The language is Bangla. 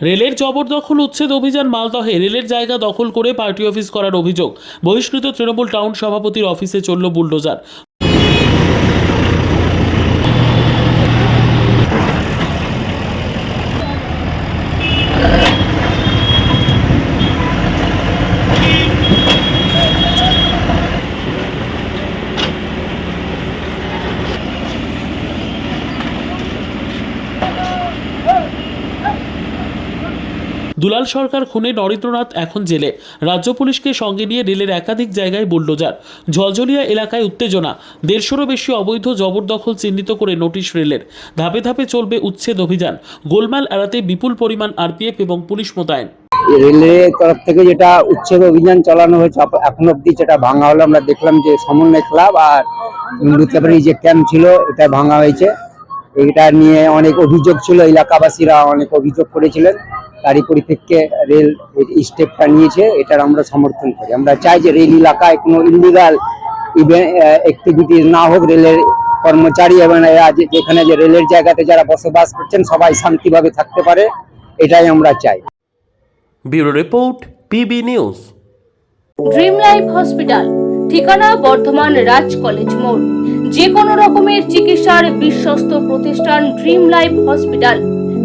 রেলের জবরদখল উচ্ছেদ অভিযান মালদহে রেলের জায়গা দখল করে পার্টি অফিস করার অভিযোগ। বহিষ্কৃত তৃণমূল টাউন সভাপতির অফিসে চলল বুলডোজার। দুলাল সরকার, খুনে নরেন্দ্রনাথ এখন জেলে। রাজ্য পুলিশকে সঙ্গে নিয়ে রেলের একাধিক জায়গায় বুলডোজার। ঝলঝলিয়া এলাকায় উত্তেজনা। দেড়শোরও বেশি অবৈধ জবরদখল চিহ্নিত করে নোটিশ রেলের। ধাপে ধাপে চলবে উচ্ছেদ অভিযান। গোলমাল এড়াতে বিপুল পরিমাণ আরপিএফ এবং পুলিশ মোতায়েন। রেলের তরফ থেকে যেটা উচ্ছেদ অভিযান চালানো হয়েছে এখন অব্দি যেটা ভাঙা হলো, আমরা দেখলাম যে সমন্বয় ক্লাব আর লুতেপাড়ি যে ক্যাম্প ছিল, এটা ভাঙা হয়েছে। এটা নিয়ে অনেক অভিযোগ ছিল, এলাকাবাসীরা অনেক অভিযোগ করেছিলেন। তারই পরিপ্রেক্ষে রেল স্টেপটা নিয়েছে এটার আমরা সমর্থন করি। আমরা চাই যে রেল এলাকায় কোনো ইলিগাল অ্যাক্টিভিটিস না হোক রেলের কর্মচারী এবং যেখানে যে রেলের জায়গাতে যারা বসবাস করছেন সবাই শান্তিভাবে থাকতে পারে এটাই আমরা চাই। Bureau report PB news. Dream life hospital ঠিকানা বর্ধমান রাজ কলেজ মোড়। যে কোনো রকমের চিকিৎসার বিশ্বস্ত প্রতিষ্ঠান ড্রিম লাইফ হসপিটাল।